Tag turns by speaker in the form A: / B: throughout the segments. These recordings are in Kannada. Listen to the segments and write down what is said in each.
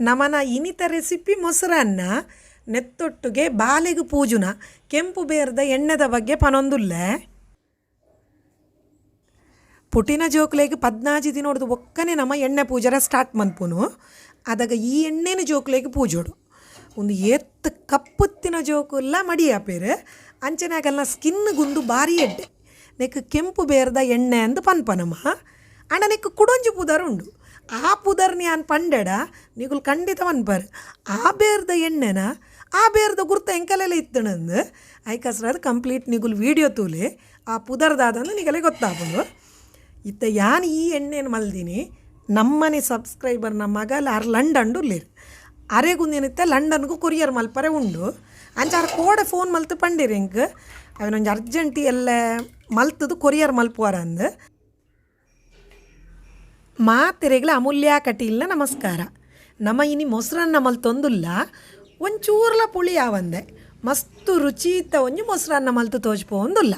A: ನಮನ ಇನಿತ ರೆಸಿಪಿ ಮೊಸರನ್ನ, ನೆತ್ತೊಟ್ಟುಗೆ ಬಾಲೆಗು ಪೂಜುನ, ಕೆಂಪು ಬೇರ್ದ ಎಣ್ಣೆದ ಬಗ್ಗೆ ಪನೊಂದುಲ್ಲೆ. ಪುಟಿನ ಜೋಕ್ಲೆಗ್ ಪದ್ನಾಜಿ ದಿನೋಡ್ದು ಒಕ್ಕನೆ ನಮ್ಮ ಎಣ್ಣೆ ಪೂಜರ ಸ್ಟಾರ್ಟ್ ಮನ್ಪುನು. ಅದಾಗ ಈ ಎಣ್ಣೆನ ಜೋಕ್ಲೆಗ್ ಪೂಜೋಡು. ಒಂದು ಎತ್ತು ಕಪ್ಪುತ್ತಿನ ಜೋಕುಲ್ಲ ಮಡಿಯಾಪೇರು ಅಂಚನಾಗಲ್ಲ ಸ್ಕಿನ್ ಗುಂದು ಬಾರಿ ಎಡ್ಡೆ. ನೆಕ್ ಕೆಂಪು ಬೇರ್ದ ಎಣ್ಣೆ ಅಂದು ಪನ್ಪನಮ್ಮ ಅಣ್ಣ ನೆಕ್ ಕುಡೊಂಜಿ ಪೂದಾರು ಉಂಡು ಆ ಪುದರ್ನಿ ಯಾನ್ ಪಂಡೆಡ, ನೀಗುಲ್ ಖಂಡಿತ ಪನ್ಪರ್ ಆ ಬೇರ್ದ ಎಣ್ಣೆನ, ಆ ಬೇರ್ದ ಗುರ್ತ ಎಂಕಲೆಲ್ಲ ಇತ್ತಣಂದು? ಐಕಸ್ರದು ಕಂಪ್ಲೀಟ್ ನಿಗುಲ್ ವೀಡಿಯೋ ತೂಲೆ ಆ ಪುದರ್ದಾದಂದು ನಿಗಲೆ ಗೊತ್ತಾಗ್ಬೋದು ಇತ್ತ ಯಾನ್ ಈ ಎಣ್ಣೆನ ಮಲ್ದಿನಿ, ನಮ್ಮನೆ ಸಬ್ಸ್ಕ್ರೈಬರ್ ಸಬ್ಸ್ಕ್ರೈಬರ್ನ ಮಗಲ್ ಆರ್ ಲಂಡನ್ಡು ಉಲ್ಲೇರು ಅರೆಗುಂದೇನಿತ್ತ ಲಂಡನ್ಗೂ ಕೊರಿಯರ್ ಮಲ್ಪರೆ ಉಂಡು. ಅಂಚಾರ ಕೋಡೆ ಫೋನ್ ಮಲ್ತು ಪಂಡಿರಿ ಹಿಂಗೆ? ಅವನೊಂದು ಅರ್ಜೆಂಟಿ ಎಲ್ಲ ಮಲ್ತದು ಕೊರಿಯರ್ ಮಲ್ಪುವಾರ ಅಂದು ಮಾತೆರೆಗ್ಲ ಅಮೂಲ್ಯ ಕಟೀಲ್ನ ನಮಸ್ಕಾರ. ನಮ್ಮ ಇನಿ ಮೊಸರನ್ನ ಮಲ್ತೊಂದುಲ್ಲ ಒಂಚೂರ್ಲ ಪುಳಿ ಯಾವಂದೆ, ಮಸ್ತು ರುಚಿತ ಒಂಜಿ ಮೊಸರನ್ನ ಮಲ್ತು ತೋಜ್ಪೋಂದುಲ್ಲ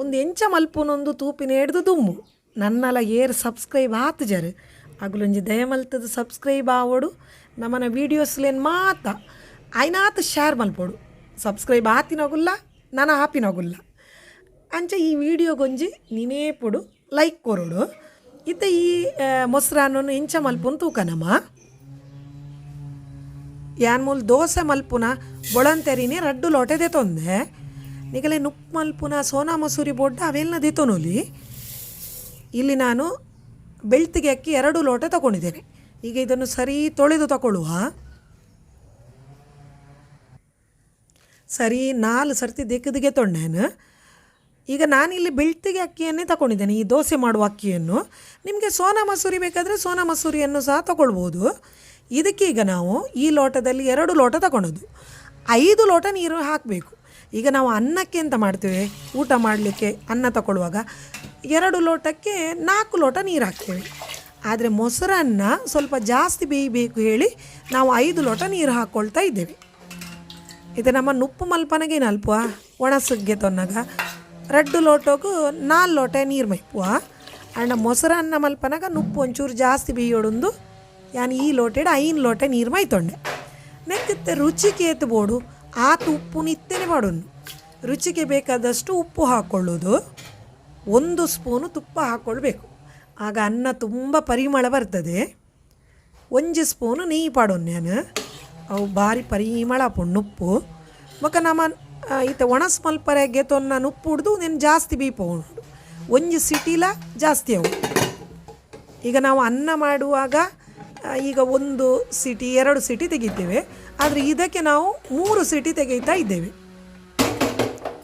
A: ಒಂದು ಎಂಚ ಮಲ್ಪುನೊಂದು ತೂಪಿನ ಹಿಡ್ದು ದುಮ್ಮು. ನನ್ನಲ ಏರ್ ಸಬ್ಸ್ಕ್ರೈಬ್ ಆತು ಜರು. ದಯ ಮಲ್ತದ ಸಬ್ಸ್ಕ್ರೈಬ್ ಆವೋಡು ನಮ್ಮನ ವೀಡಿಯೋಸ್ಲೇನು ಮಾತ ಆಯ್ನಾತ ಶೇರ್ ಮಲ್ಪೋಡು. ಸಬ್ಸ್ಕ್ರೈಬ್ ಆತಿನಗುಲ್ಲ, ನಾನು ಆಪಿನಗುಲ್ಲ. ಅಂಚ ಈ ವಿಡಿಯೋಗೊಂಜಿ ನಿನೇಪುಡು ಲೈಕ್ ಕೊರೋಡು. ಇತ್ತ ಈ ಮೊಸರನ್ನು ಇಂಚ ಮಲ್ಪುನ್ ತೂಕನಮ್ಮ ಯಾನ್ ಮೂಲ್ ದೋಸೆ ಮಲ್ಪುನ ಬೊಳಂತೆರಿನೇ ರಡ್ಡು ಲೋಟೆ ದೆತೊಂದೆ ನಿಗಲೆ ನುಪ್ ಮಲ್ಪುನ ಸೋನಾ ಮಸೂರಿ ಬೊಡ್ಡ ಅವೆಲ್ಲ ದೆತೊನೊಲಿ ಇಲ್ಲಿ ನಾನು ಬೆಳ್ತಿಗೆ ಅಕ್ಕಿ ಎರಡು ಲೋಟೆ ತಗೊಂಡಿದ್ದೇನೆ. ಈಗ ಇದನ್ನು ಸರಿ ತೊಳೆದು ತಗೊಳ್ಳುವ ಸರಿ ನಾಲ್ ಸರ್ತಿ ದಿಕ್ಕದಿಗೆ ತೊಂಡೇನು. ಈಗ ನಾನಿಲ್ಲಿ ಬೆಳ್ತಿಗೆ ಅಕ್ಕಿಯನ್ನೇ ತಗೊಂಡಿದ್ದೇನೆ ಈ ದೋಸೆ ಮಾಡುವ ಅಕ್ಕಿಯನ್ನು. ನಿಮಗೆ ಸೋನಾ ಮಸೂರಿ ಬೇಕಾದರೆ ಸೋನಾ ಮಸೂರಿಯನ್ನು ಸಹ ತಗೊಳ್ಬೋದು. ಇದಕ್ಕೀಗ ನಾವು ಈ ಲೋಟದಲ್ಲಿ ಎರಡು ಲೋಟ ತಗೊಳ್ಳೋದು. ಐದು ಲೋಟ ನೀರು ಹಾಕಬೇಕು. ಈಗ ನಾವು ಅನ್ನಕ್ಕೆ ಅಂತ ಮಾಡ್ತೇವೆ? ಊಟ ಮಾಡಲಿಕ್ಕೆ ಅನ್ನ ತಗೊಳ್ಳುವಾಗ ಎರಡು ಲೋಟಕ್ಕೆ ನಾಲ್ಕು ಲೋಟ ನೀರು ಹಾಕ್ತೇವೆ. ಆದರೆ ಮೊಸರನ್ನ ಸ್ವಲ್ಪ ಜಾಸ್ತಿ ಬೇಯಬೇಕು ಹೇಳಿ ನಾವು ಐದು ಲೋಟ ನೀರು ಹಾಕ್ಕೊಳ್ತಾ ಇದ್ದೇವೆ. ಇದು ನಮ್ಮ ನುಪ್ಪು ಮಲ್ಪನಗೇನು ಅಲ್ಪ ಒಣಸುಗ್ಗೆ ತೊನ್ನಗ. ರಡ್ಡು ಲೋಟಗೂ ನಾಲ್ ಲೋಟ ನೀರು ಮೈಪುವ ಅಣ್ಣ ಮೊಸರನ್ನ ಮಲ್ಪನಾಗ ನುಪ್ಪು ಒಂಚೂರು ಜಾಸ್ತಿ ಬೀಯೋಡುಂದು ಯಾನ್ ಈ ಲೋಟೆಡ್ ಐನ್ ಲೋಟ ನೀರು ಮೈತೊಂಡೆ ನೆಕ್ಕತ್ತೆ ರುಚಿಗೆ ಎತ್ತಬೋಡು ಆತ ಉಪ್ಪು ನಿತ್ತೆನೆ ಮಾಡೋನು ರುಚಿಗೆ ಬೇಕಾದಷ್ಟು ಉಪ್ಪು ಹಾಕ್ಕೊಳ್ಳೋದು ಒಂದು ಸ್ಪೂನು ತುಪ್ಪ ಹಾಕ್ಕೊಳ್ಬೇಕು ಆಗ ಅನ್ನ ತುಂಬ ಪರಿಮಳ ಬರ್ತದೆ. ಒಂಜಿ ಸ್ಪೂನು ನೀ ಪಾಡೋನು ನಾನು ಅವು ಭಾರಿ ಪರಿಮಳ ಪುಣ್ಣುಪ್ಪು ಉಪ್ಪು ಮೊಕ ನಮ್ಮ ಈತ ಒಣಸ್ ಮಲ್ಪರೆಗೆ ಗೆತೊನ್ನ ಉಪ್ಪು ಹಿಡ್ದು ನಿನ್ನ ಜಾಸ್ತಿ ಬೀಪೋಡು ಒಂಜಿ ಸಿಟಿಲ ಜಾಸ್ತಿ ಅವು ಈಗ ನಾವು ಅನ್ನ ಮಾಡುವಾಗ ಈಗ ಒಂದು ಸಿಟಿ, ಎರಡು ಸಿಟಿ ತೆಗಿತೇವೆ. ಆದರೆ ಇದಕ್ಕೆ ನಾವು ಮೂರು ಸಿಟಿ ತೆಗೀತಾ ಇದ್ದೇವೆ.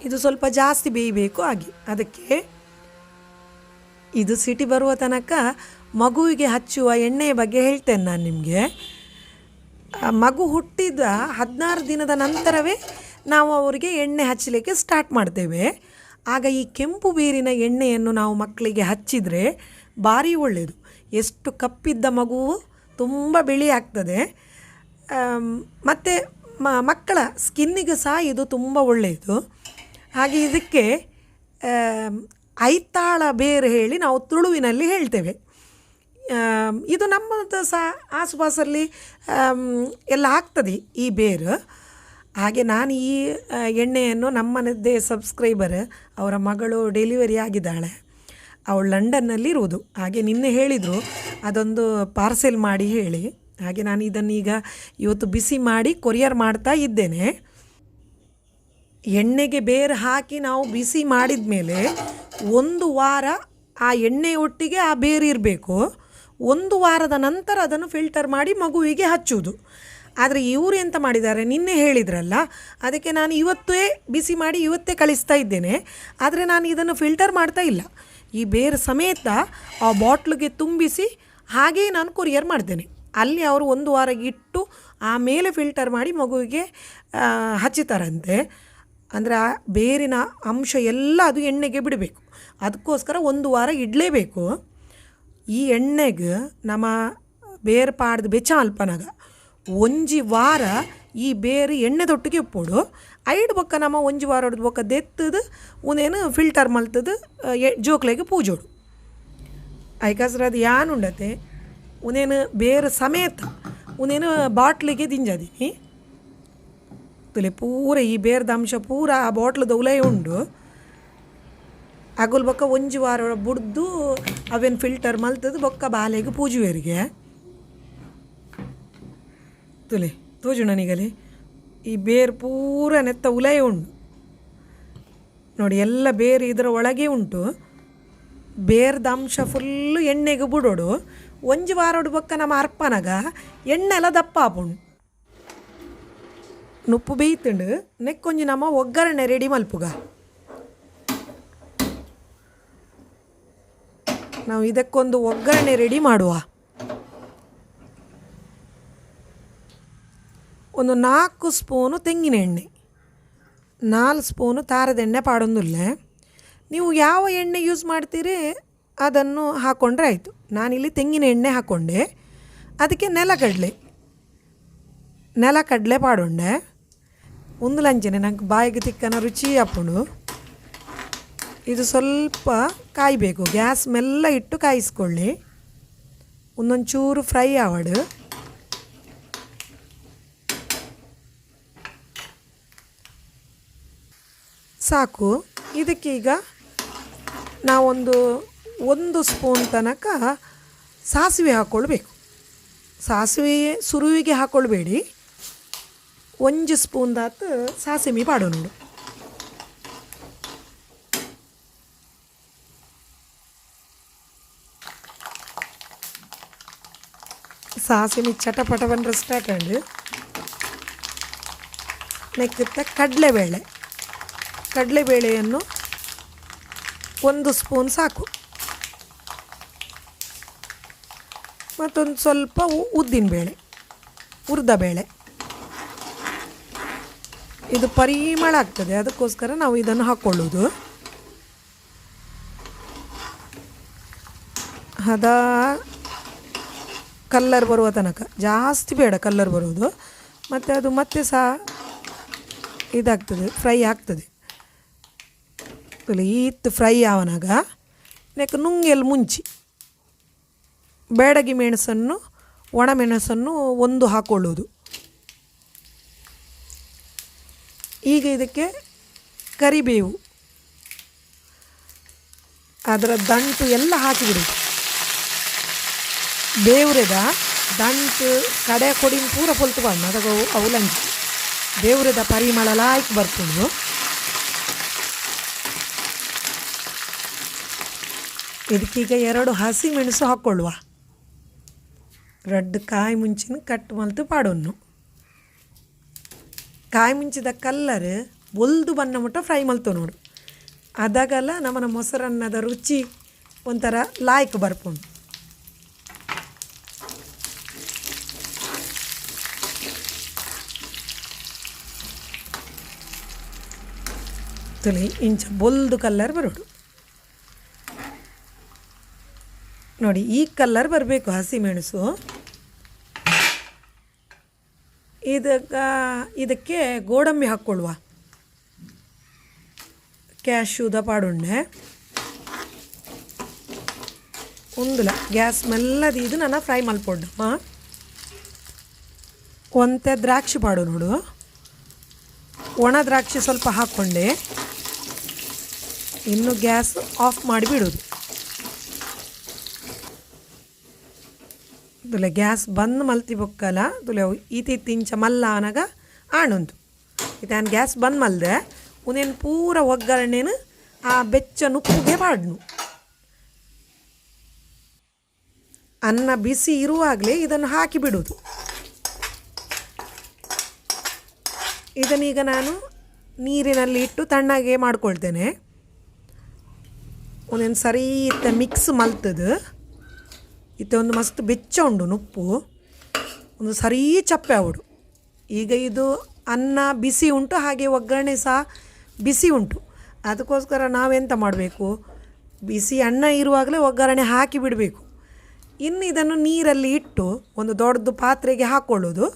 A: ಇದು ಸ್ವಲ್ಪ ಜಾಸ್ತಿ ಬೇಯಬೇಕು ಹಾಗೆ. ಅದಕ್ಕೆ ಇದು ಸಿಟಿ ಬರುವ ತನಕ ಮಗುವಿಗೆ ಹಚ್ಚುವ ಎಣ್ಣೆಯ ಬಗ್ಗೆ ಹೇಳ್ತೇನೆ ನಾನು ನಿಮಗೆ. ಮಗು ಹುಟ್ಟಿದ ಹದಿನಾರು ದಿನದ ನಂತರವೇ ನಾವು ಅವರಿಗೆ ಎಣ್ಣೆ ಹಚ್ಚಲಿಕ್ಕೆ ಸ್ಟಾರ್ಟ್ ಮಾಡ್ತೇವೆ. ಆಗ ಈ ಕೆಂಪು ಬೇರಿನ ಎಣ್ಣೆಯನ್ನು ನಾವು ಮಕ್ಕಳಿಗೆ ಹಚ್ಚಿದರೆ ಭಾರಿ ಒಳ್ಳೆಯದು ಎಷ್ಟು ಕಪ್ಪಿದ್ದ ಮಗುವು ತುಂಬ ಬಿಳಿ ಆಗ್ತದೆ. ಮತ್ತು ಮಕ್ಕಳ ಸ್ಕಿನ್ನಿಗೆ ಸಹ ಇದು ತುಂಬ ಒಳ್ಳೆಯದು ಹಾಗೆ ಇದಕ್ಕೆ ಐತಾಳ ಬೇರು ಹೇಳಿ ನಾವು ತುಳುವಿನಲ್ಲಿ ಹೇಳ್ತೇವೆ. ಇದು ನಮ್ಮದು ಸಹ ಆಸುಪಾಸಲ್ಲಿ ಎಲ್ಲ ಆಗ್ತದೆ ಈ ಬೇರು. ಹಾಗೆ ನಾನು ಈ ಎಣ್ಣೆಯನ್ನು ನಮ್ಮನದ್ದೇ ಸಬ್ಸ್ಕ್ರೈಬರ್ ಅವರ ಮಗಳು ಡೆಲಿವರಿ ಆಗಿದ್ದಾಳೆ. ಅವಳು ಲಂಡನ್ನಲ್ಲಿ ಇರುವುದು. ಹಾಗೆ ನಿನ್ನೆ ಹೇಳಿದರು, ಅದೊಂದು ಪಾರ್ಸೆಲ್ ಮಾಡಿ ಹೇಳಿ. ಹಾಗೆ ನಾನು ಇದನ್ನೀಗ ಇವತ್ತು ಬಿಸಿ ಮಾಡಿ ಕೊರಿಯರ್ ಮಾಡ್ತಾ ಇದ್ದೇನೆ. ಎಣ್ಣೆಗೆ ಬೇರು ಹಾಕಿ ನಾವು ಬಿಸಿ ಮಾಡಿದ ಮೇಲೆ ಒಂದು ವಾರ ಆ ಎಣ್ಣೆ ಒಟ್ಟಿಗೆ ಆ ಬೇರು ಇರಬೇಕು. ಒಂದು ವಾರದ ನಂತರ ಅದನ್ನು ಫಿಲ್ಟರ್ ಮಾಡಿ ಮಗುವಿಗೆ ಹಚ್ಚುವುದು. ಆದರೆ ಇವರು ಎಂತ ಮಾಡಿದ್ದಾರೆ? ನಿನ್ನೆ ಹೇಳಿದ್ರಲ್ಲ, ಅದಕ್ಕೆ ನಾನು ಇವತ್ತೇ ಬಿಸಿ ಮಾಡಿ ಇವತ್ತೇ ಕಳಿಸ್ತಾ ಇದ್ದೇನೆ. ಆದರೆ ನಾನು ಇದನ್ನು ಫಿಲ್ಟರ್ ಮಾಡ್ತಾ ಇಲ್ಲ. ಈ ಬೇರೆ ಸಮೇತ ಆ ಬಾಟ್ಲಿಗೆ ತುಂಬಿಸಿ ಹಾಗೇ ನಾನು ಕೊರಿಯರ್ ಮಾಡ್ತೇನೆ. ಅಲ್ಲಿ ಅವರು ಒಂದು ವಾರ ಇಟ್ಟು ಆಮೇಲೆ ಫಿಲ್ಟರ್ ಮಾಡಿ ಮಗುವಿಗೆ ಹಚ್ಚಿತಾರಂತೆ. ಅಂದರೆ ಆ ಬೇರಿನ ಅಂಶ ಎಲ್ಲ ಅದು ಎಣ್ಣೆಗೆ ಬಿಡಬೇಕು. ಅದಕ್ಕೋಸ್ಕರ ಒಂದು ವಾರ ಇಡಲೇಬೇಕು. ಈ ಎಣ್ಣೆಗೆ ನಮ್ಮ ಬೇರು ಪಾಡ್ದು ಬೆಚ್ಚ ಅಲ್ಪನಾಗ ಒಂಜಿ ವಾರ ಈ ಬೇರು ಎಣ್ಣೆದೊಟ್ಟಿಗೆ ಉಪ್ಪೋಡು. ಐಡ್ ಬೊಕ್ಕ ನಮ್ಮ ಒಂಜಿ ವಾರ ಹೊಡೆದು ಬೊಕ್ಕ ದೆತ್ತದು ಉನೇನು ಫಿಲ್ಟರ್ ಮಲ್ತದು ಜೋಕ್ಲೆಗೆ ಪೂಜೋಡು. ಐಕಾಸ್ರ ಅದು ಯಾನುಂಡತೆ ಉನೇನು ಬೇರೆ ಸಮೇತ ಉನೇನು ಬಾಟ್ಲಿಗೆ ದಿಂಜದೀನಿ ತಲೆ ಪೂರ ಈ ಬೇರ್ದ ಅಂಶ ಪೂರ ಆ ಬಾಟ್ಲದ ಉಲಯ ಉಂಡು. ಅಗಲ್ ಬೊಕ್ಕ ಒಂಜಿ ವಾರ ಬುಡ್ದು, ಅವೇನು ಫಿಲ್ಟರ್ ಮಲ್ತದು ಬೊಕ್ಕ ಬಾಲೆಗೆ ಪೂಜುವೆರಿಗೆ ತುಲೆ, ತೋಜು ನನಗಲಿ. ಈ ಬೇರು ಪೂರ ನೆತ್ತ ಉಲಯ ಉಂಡು ನೋಡಿ, ಎಲ್ಲ ಬೇರು ಇದರ ಒಳಗೆ ಉಂಟು. ಬೇರ್ದ ಅಂಶ ಫುಲ್ಲು ಎಣ್ಣೆಗೆ ಬಿಡೋಡು. ಒಂಜಿ ವಾರೋಡು ಬೊಕ್ಕ ನಮ್ಮ ಅರ್ಪನಗ ಎಣ್ಣೆ ಎಲ್ಲ ದಪ್ಪ ಆಪುಂಡು ನುಪ್ಪು ಬೇಯ್ತುಂಡು. ನೆಕ್ಕೊಂಜಿ ನಮ್ಮ ಒಗ್ಗರಣೆ ರೆಡಿ ಮಲ್ಪುಗ. ನಾವು ಇದಕ್ಕೊಂದು ಒಗ್ಗರಣೆ ರೆಡಿ ಮಾಡುವ. ಒಂದು ನಾಲ್ಕು ಸ್ಪೂನು ತೆಂಗಿನ ಎಣ್ಣೆ. ನಾಲ್ಕು ಸ್ಪೂನು ತಾರದ ಎಣ್ಣೆ ಪಾಡೊಂದಿಲ್ಲ. ನೀವು ಯಾವ ಎಣ್ಣೆ ಯೂಸ್ ಮಾಡ್ತೀರಿ? ಅದನ್ನು ಹಾಕ್ಕೊಂಡ್ರೆ ಆಯಿತು. ನಾನಿಲ್ಲಿ ತೆಂಗಿನ ಎಣ್ಣೆ ಹಾಕ್ಕೊಂಡೆ ಅದಕ್ಕೆ ನೆಲಗಡಲೆ. ನೆಲಕಡಲೆ ಪಾಡೊಂಡೆ. ಒಂದು ಲಂಚನೆ ನಂಗೆ ಬಾಯಿಗೆ ತಿಕ್ಕನ ರುಚಿ ಹಾಕೊಂಡು ಇದು ಸ್ವಲ್ಪ ಕಾಯಬೇಕು. ಗ್ಯಾಸ್ ಮೆಲ್ಲ ಇಟ್ಟು ಕಾಯಿಸ್ಕೊಳ್ಳಿ. ಒಂದೊಂದು ಚೂರು ಫ್ರೈ ಆವಡು. ಸಾಕು. ಇದಕ್ಕೀಗ ನಾವೊಂದು ಒಂದು ಸ್ಪೂನ್ ತನಕ ಸಾಸಿವೆ ಹಾಕ್ಕೊಳ್ಬೇಕು ಸಾಸಿವೆ ಸುರುವಿಗೆ ಹಾಕ್ಕೊಳ್ಬೇಡಿ ಒಂದು ಸಾಸಿಮೆ ಪಾಡೋನು ಸಾಸಿವೆ ಚಟಪಟ ಬಂದ್ರೆ ಸ್ಟಾರ್ಟ್ ಆಂಡು ನೆಕ್ಕಿತ್ತ ಕಡಲೆಬೇಳೆ. ಕಡಲೆಬೇಳೆಯನ್ನು ಒಂದು ಸ್ಪೂನ್ ಸಾಕು. ಮತ್ತೊಂದು ಸ್ವಲ್ಪ ಉರ್ದ ಬೇಳೆ. ಇದು ಪರಿಮಳ ಆಗ್ತದೆ, ಅದಕ್ಕೋಸ್ಕರ ನಾವು ಇದನ್ನು ಹಾಕ್ಕೊಳ್ಳೋದು ಹದ ಕಲ್ಲರ್ ಬರುವ ತನಕ, ಜಾಸ್ತಿ ಬೇಡ ಕಲ್ಲರ್ ಬರೋದು ಮತ್ತು ಅದು ಮತ್ತೆ ಸಹ ಇದಾಗ್ತದೆ, ಫ್ರೈ ಆಗ್ತದೆ. ಈತ್ ಫ್ರೈ ಆವನಾಗ ನೆಕ್ ನುಂಗೆಲ್ ಮುಂಚಿ. ಬೇಡಗಿ ಮೆಣಸನ್ನು ಒಣಮೆಣಸನ್ನು ಒಂದು ಹಾಕ್ಕೊಳ್ಳೋದು ಈಗ ಇದಕ್ಕೆ ಕರಿಬೇವು. ಅದರ ದಂಟು ಎಲ್ಲ ಹಾಕಿಬಿಡಿ ಬೇವ್ರೆದ ದಂಟು ಕಡೆ ಕೊಡಿನ ಪೂರ ಪೊಲ್ತು ಬಂದು ಅದಾಗ ಅವಲಂಚಿ ಬೇವ್ರೆದ ಪರಿಮಳ ಲಾಯ್ಕ್ ಬರ್ಕೊಂಡು ಇದಕ್ಕೀಗ ಎರಡು ಹಸಿ ಮೆಣಸು ಹಾಕ್ಕೊಳ್ಳುವ ರೆಡ್ ಕಾಯಿ ಮುಂಚಿನ ಕಟ್ ಮಲ್ತು ಪಾಡೋನು ಕಾಯಿ ಮುಂಚಿದ ಕಲ್ಲರ್ ಒಲ್ದು ಬಣ್ಣ ಮುಟ್ಟ ಫ್ರೈ ಮಲ್ತು ನೋಡು. ಅದಾಗಲ್ಲ ನಮ್ಮನ ಮೊಸರನ್ನದ ರುಚಿ ಒಂಥರ ಲಾಯ್ಕ್ ಬರ್ಪುಂಡು ತುಳಿ ಇಂಚ ಬೊಲ್ದು ಕಲ್ಲರ್ ಬರೋಡು. ನೋಡಿ, ಈ ಕಲ್ಲರ್ ಬರಬೇಕು ಹಸಿಮೆಣಸು ಇದಕ್ಕ, ಇದಕ್ಕೆ ಗೋಡಂಬಿ ಹಾಕ್ಕೊಳ್ಳುವ ಕ್ಯಾಶುದ ಪಾಡುಣೇ ಕುಂದಲ ಗ್ಯಾಸ್ ಮೆಲ್ಲದಿ, ಇದು ನಾನು ಫ್ರೈ ಹಾಂ? ಒಂತೆ ದ್ರಾಕ್ಷಿ ಪಾಡು ನೋಡು. ಒಣ ದ್ರಾಕ್ಷಿ ಸ್ವಲ್ಪ ಹಾಕ್ಕೊಂಡೆ. ಇನ್ನು ಗ್ಯಾಸ್ ಆಫ್ ಮಾಡಿ ತುಲೆ ಗ್ಯಾಸ್ ಬಂದ್ ಮಲ್ತಿ ಬೊಕ್ಕಲ, ತುಲೆ ಈತಿ ತಿಂಚ ಮಲ್ಲ ಅನಗ ಆಣೊಂದು ಇತಾನ್ ಗ್ಯಾಸ್ ಬಂದ್ ಮಲ್ದೆ, ಉನೇನು ಪೂರ ಒಗ್ಗರಣೆನ ಆ ಬೆಚ್ಚ ನುಪ್ಪುಗೆ ಬಾಡ್ನು. ಅನ್ನ ಬಿಸಿ ಇರುವಾಗಲೇ ಇದನ್ನು ಹಾಕಿ ಬಿಡೋದು. ಇದನ್ನೀಗ ನಾನು ನೀರಿನಲ್ಲಿ ಇಟ್ಟು ತಣ್ಣಗೆ ಮಾಡ್ಕೊಳ್ತೇನೆ. ಒಂದೊಂದು ಸರಿ ಇತ್ತ ಮಿಕ್ಸ್ ಮಲ್ತದು. ಇತ್ತ ಒಂದು ಮಸ್ತ್ ಬೆಚ್ಚ ಉಂಡು ನುಪ್ಪು ಒಂದು ಸರಿ ಚಪ್ಪೆ ಅವಡು ಈಗ ಇದು ಅನ್ನ ಬಿಸಿ ಉಂಟು, ಹಾಗೆ ಒಗ್ಗರಣೆ ಸಹ ಬಿಸಿ ಉಂಟು. ಅದಕ್ಕೋಸ್ಕರ ನಾವೆಂತ ಮಾಡಬೇಕು? ಬಿಸಿ ಅನ್ನ ಇರುವಾಗಲೇ ಒಗ್ಗರಣೆ ಹಾಕಿ ಬಿಡಬೇಕು. ಇನ್ನು ಇದನ್ನು ನೀರಲ್ಲಿ ಇಟ್ಟು ಒಂದು ದೊಡ್ಡದು ಪಾತ್ರೆಗೆ ಹಾಕ್ಕೊಳ್ಳೋದು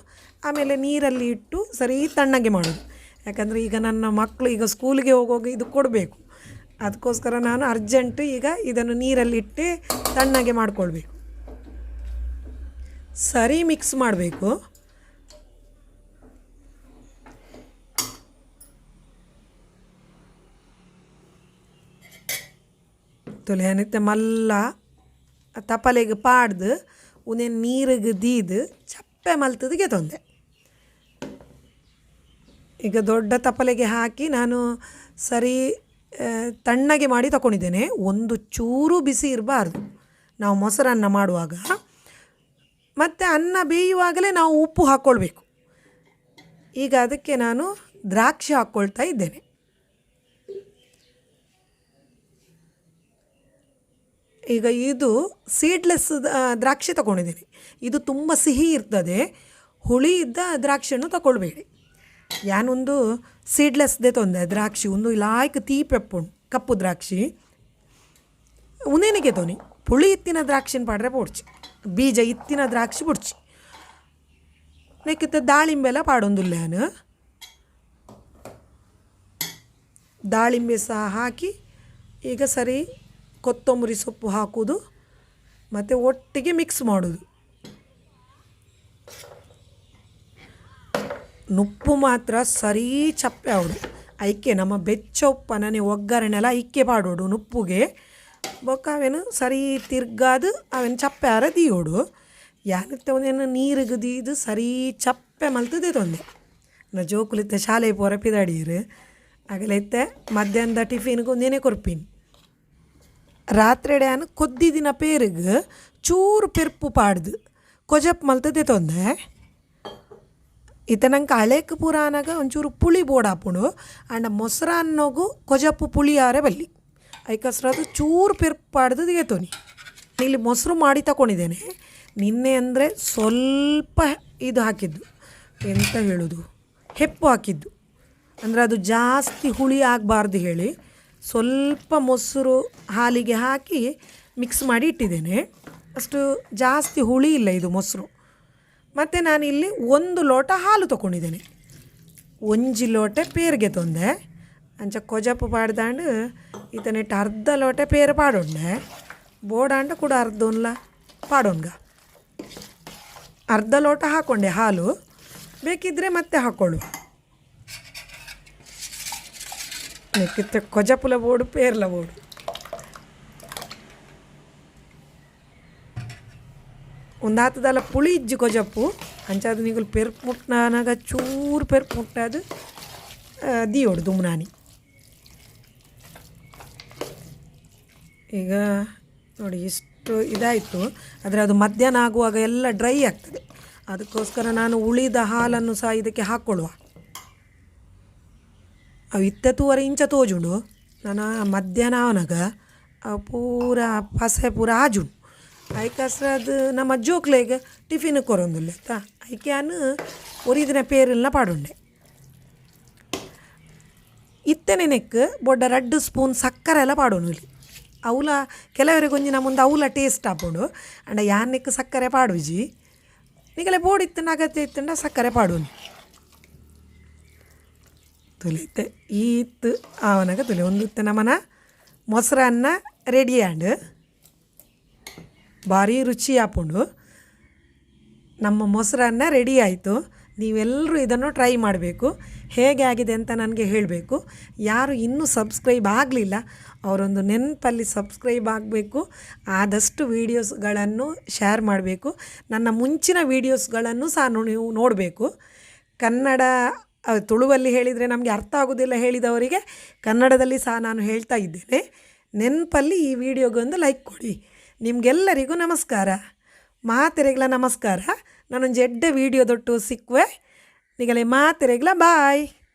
A: ಆಮೇಲೆ ನೀರಲ್ಲಿ ಇಟ್ಟು ಸರಿ ತಣ್ಣಗೆ ಮಾಡೋದು. ಯಾಕಂದರೆ ಈಗ ನನ್ನ ಮಕ್ಕಳು ಈಗ ಸ್ಕೂಲಿಗೆ ಹೋಗೋಗಿ ಇದು ಕೊಡಬೇಕು. ಅದಕ್ಕೋಸ್ಕರ ನಾನು ಅರ್ಜೆಂಟು ಈಗ ಇದನ್ನು ನೀರಲ್ಲಿ ಇಟ್ಟು ತಣ್ಣಗೆ ಮಾಡಿಕೊಳ್ಬೇಕು. ಸರಿ ಮಿಕ್ಸ್ ಮಾಡಬೇಕು. ತುಲೆನಿತ್ತೆ ಮಲ್ಲ ತಪಲೆಗೆ ಪಾಡ್ದು ಉನೇ ನೀರಿಗೆ ದೀದು, ಚಪ್ಪೆ ಮಲ್ತದಗೆ ತೊಂದೆ. ಈಗ ದೊಡ್ಡ ತಪಲೆಗೆ ಹಾಕಿ ನಾನು ಸರಿ ತಣ್ಣಗೆ ಮಾಡಿ ತಗೊಂಡಿದ್ದೇನೆ ಒಂದು ಚೂರು ಬಿಸಿ ಇರಬಾರ್ದು. ನಾವು ಮೊಸರನ್ನ ಮಾಡುವಾಗ ಮತ್ತು ಅನ್ನ ಬೇಯುವಾಗಲೇ ನಾವು ಉಪ್ಪು ಹಾಕ್ಕೊಳ್ಬೇಕು ಈಗ ಅದಕ್ಕೆ ನಾನು ದ್ರಾಕ್ಷಿ ಹಾಕ್ಕೊಳ್ತಾ ಇದ್ದೇನೆ. ಈಗ ಇದು ಸೀಡ್ಲೆಸ್ ದ್ರಾಕ್ಷಿ ತಗೊಂಡಿದ್ದೀನಿ. ಇದು ತುಂಬ ಸಿಹಿ ಇರ್ತದೆ. ಹುಳಿ ಇದ್ದ ದ್ರಾಕ್ಷಿಯನ್ನು ತಗೊಳ್ಬೇಡಿ. ಯಾನೊಂದು ಸೀಡ್ಲೆಸ್ದೇ ತೊಂದೆ, ದ್ರಾಕ್ಷಿ, ಒಂದು ಲಾಯ್ಕ್ ಪೆಪ್ಪು ಕಪ್ಪು ದ್ರಾಕ್ಷಿ. ಉನೇನಿಗೆ ತೋನಿ? ಪುಳಿ ಇತ್ತಿನ ದ್ರಾಕ್ಷಿನ ಪಾಡ್ರೆ ಪೋಡ್ಚಿ. ಬೀಜ ಇತ್ತಿನ ದ್ರಾಕ್ಷಿ ಬುಡ್ಚಿ. ನೆಕ್ಕಿತ್ತ ದಾಳಿಂಬೆಲ್ಲ ಪಾಡೊಂದುಲ್ಲೇನು ದಾಳಿಂಬೆ ಸಹ ಹಾಕಿ, ಈಗ ಸರಿ ಕೊತ್ತಂಬರಿ ಸೊಪ್ಪು ಹಾಕೋದು, ಮತ್ತು ಒಟ್ಟಿಗೆ ಮಿಕ್ಸ್ ಮಾಡೋದು. ನುಪ್ಪು ಮಾತ್ರ ಸರಿ ಚಪ್ಪೆ ಅವಡು ಐಕೆ ನಮ್ಮ ಬೆಚ್ಚ ಉಪ್ಪನೇ ಒಗ್ಗರಣೆಲ್ಲ ಐಕೆ ಪಾಡೋಡು ನುಪ್ಪುಗೆ. ಬೊಕ್ಕ ಅವೇನು ಸರಿ ತಿರ್ಗಾದು ಅವೇನು ಚಪ್ಪೆ ಆರ ದೀಯೋಡು ಯಾನತ್ತೆ ಒಂದೇನು ನೀರಿಗೆ ದೀದು ಸರಿ ಚಪ್ಪೆ ಮಲ್ತದೆ ತೊಂದೆ ನಾ ಜೋಕುಲಿತ್ತೆ ಶಾಲೆ ಪೋರ ಪಿದಾಡೀರು. ಆಗಲೈತೆ ಮಧ್ಯಾಹ್ನದ ಟಿಫಿನ್ಗೆ ಒಂದೇನೆ ಕೊರ್ಪಿನಿ ರಾತ್ರಿಡೆ ಅನ್ನು ಕೊದ್ದಿದಿನ ಪೇರಿಗೆ ಚೂರು ಪೆರ್ಪು ಪಾಡ್ದು. ಕೊಜಪ್ ಮಲ್ತದೆ ತೊಂದೆ ಈತ ನಂಗೆ ಹಳೇಕ್ ಪುರಾನಾಗ ಒಂಚೂರು ಪುಳಿ ಬೋರ್ಡ್ ಹಾಪುಂಡು ಅಂಡ ಮೊಸರನ್ನೋಗು ಕೊಜಪ್ಪು ಪುಳಿಯಾರೆ ಬಲ್ಲಿ. ಐಕಸ್ರದು ಚೂರು ಪಿರ್ಪಾಡ್ದು ದಿಗೆತೋನಿ ಇಲ್ಲಿ ಮೊಸರು ಮಾಡಿ ತಗೊಂಡಿದ್ದೇನೆ ನಿನ್ನೆ ಅಂದರೆ ಸ್ವಲ್ಪ ಇದು ಹಾಕಿದ್ದು. ಎಂತ ಹೇಳೋದು? ಹೆಪ್ಪು ಹಾಕಿದ್ದು. ಅಂದರೆ ಅದು ಜಾಸ್ತಿ ಹುಳಿ ಆಗಬಾರ್ದು ಹೇಳಿ ಸ್ವಲ್ಪ ಮೊಸರು ಹಾಲಿಗೆ ಹಾಕಿ ಮಿಕ್ಸ್ ಮಾಡಿ ಇಟ್ಟಿದ್ದೇನೆ. ಅಷ್ಟು ಜಾಸ್ತಿ ಹುಳಿ ಇಲ್ಲ ಇದು ಮೊಸರು. ಮತ್ತು ನಾನಿಲ್ಲಿ ಒಂದು ಲೋಟ ಹಾಲು ತೊಗೊಂಡಿದ್ದೇನೆ ಒಂಜಿ ಲೋಟ ಪೇರಿಗೆ ತೊಂದೆ. ಅಂಚ ಕೊಜಪ್ಪು ಪಾಡ್ದಾಂಡು ಈತನೆಟ್ಟು ಅರ್ಧ ಲೋಟ ಪೇರು ಪಾಡೊಂಡೆ ಬೋಡಾಂಡ ಕೂಡ ಅರ್ಧ ಒನ್ಲ ಪಾಡೋನ್ಗ ಅರ್ಧ ಲೋಟ ಹಾಕೊಂಡೆ ಹಾಲು. ಬೇಕಿದ್ರೆ ಮತ್ತೆ ಹಾಕೊಳ್ಳು. ಬೇಕಿತ್ತೆ ಕೊಜಪುಲ ಬೋಡು, ಪೇರ್ಲ ಬೋಡು. ಒಂದು ಪುಳಿ ಇಜ್ಜಿ ಕೊಜಪ್ಪು ಅಂಚಾದ ನೀಗಲು ಪೆರ್ಪು ಮುಟ್ನಾನಾಗ ಚೂರು ಪೆರ್ಪು ದಿ ದಿಯೋಡು ದುಮ್ನಾನಿ. ಈಗ ನೋಡಿ ಇಷ್ಟು ಇದಾಯಿತು. ಆದರೆ ಅದು ಮಧ್ಯಾಹ್ನ ಆಗುವಾಗ ಎಲ್ಲ ಡ್ರೈ ಆಗ್ತದೆ. ಅದಕ್ಕೋಸ್ಕರ ನಾನು ಉಳಿದ ಹಾಲನ್ನು ಸಹ ಇದಕ್ಕೆ ಹಾಕ್ಕೊಳ್ಳುವ. ಅವು ಇತ್ತೂವರೆ ಇಂಚ ತೋಜುಂಡು. ನಾನು ಮಧ್ಯಾಹ್ನ ಅವನಾಗ ಅವು ಪೂರ ಪಸೆ ಪೂರ ಆಜುಂಡು ಐಕಸ್ರ ಅದು ನಮ್ಮ ಜೋಕ್ಲೆಗ ಟಿಫಿನ್ ಕೊರೊಂದುಲ್ಲೆ ಆಯ್ತಾ? ಐಕ್ಯಾನು ಒರಿದಿನ ಪೇರೆಲ್ಲ ಪಾಡುಂಡೆ. ಇತ್ತೆ ನೆನೆಕ್, ಬೊಡ್ಡ ರೆಡ್ ಸ್ಪೂನ್ ಸಕ್ಕರೆ ಎಲ್ಲ ಪಾಡೋನು ಇಲ್ಲಿ. ಅವಲ, ಕೆಲವರಿಗೆ ಒಂಜಿನ ಮುಂದೆ ಅವಲ ಟೇಸ್ಟ್ ಹಾಕೊಂಡು ಅಂಡ ಯಾನಿಕ್ ನೆಕ್ ಸಕ್ಕರೆ ಪಾಡುಜಿ ನಿಗಲೆ ಬೋರ್ಡ್ ಇತ್ತನ ಅಗತ್ಯ ಇತ್ತಂಡ ಸಕ್ಕರೆ ಪಾಡೋನು. ತುಲಿತೆ ಈತ್, ಆವನಾಗ ತುಲಿ. ಒಂದು ಇತ್ತು ಮೊಸರನ್ನ ರೆಡಿ ಆಂಡ್ ಭಾರಿ ರುಚಿ ಹಾಕೊಂಡು ನಮ್ಮ ಮೊಸರನ್ನ ರೆಡಿ ಆಯಿತು. ನೀವೆಲ್ಲರೂ ಇದನ್ನು ಟ್ರೈ ಮಾಡಬೇಕು. ಹೇಗೆ ಆಗಿದೆ ಅಂತ ನನಗೆ ಹೇಳಬೇಕು. ಯಾರು ಇನ್ನೂ ಸಬ್ಸ್ಕ್ರೈಬ್ ಆಗಲಿಲ್ಲ, ಅವರೊಂದು ನೆನಪಲ್ಲಿ ಸಬ್ಸ್ಕ್ರೈಬ್ ಆಗಬೇಕು, ಆದಷ್ಟು ವೀಡಿಯೋಸ್ಗಳನ್ನು ಶೇರ್ ಮಾಡಬೇಕು. ನನ್ನ ಮುಂಚಿನ ವೀಡಿಯೋಸ್ಗಳನ್ನು ಸಹ ನೀವು ನೋಡಬೇಕು. ಕನ್ನಡ ತುಳುವಲ್ಲಿ ಹೇಳಿದರೆ ನಮಗೆ ಅರ್ಥ ಆಗೋದಿಲ್ಲ ಹೇಳಿದವರಿಗೆ, ಕನ್ನಡದಲ್ಲಿ ಸಹ ನಾನು ಹೇಳ್ತಾ ಇದ್ದೇನೆ. ನೆನಪಲ್ಲಿ ಈ ವಿಡಿಯೋಗೊಂದು ಲೈಕ್ ಕೊಡಿ. ನಿಮಗೆಲ್ಲರಿಗೂ ನಮಸ್ಕಾರ. ಮಾತೆರೆಗಳ ನಮಸ್ಕಾರ. ನಾನೊಂದು ಎಡ್ಡೆ ವೀಡಿಯೋದೊಟ್ಟು ಸಿಕ್ಕುವೆ. Dígale, ma, te regla, bye.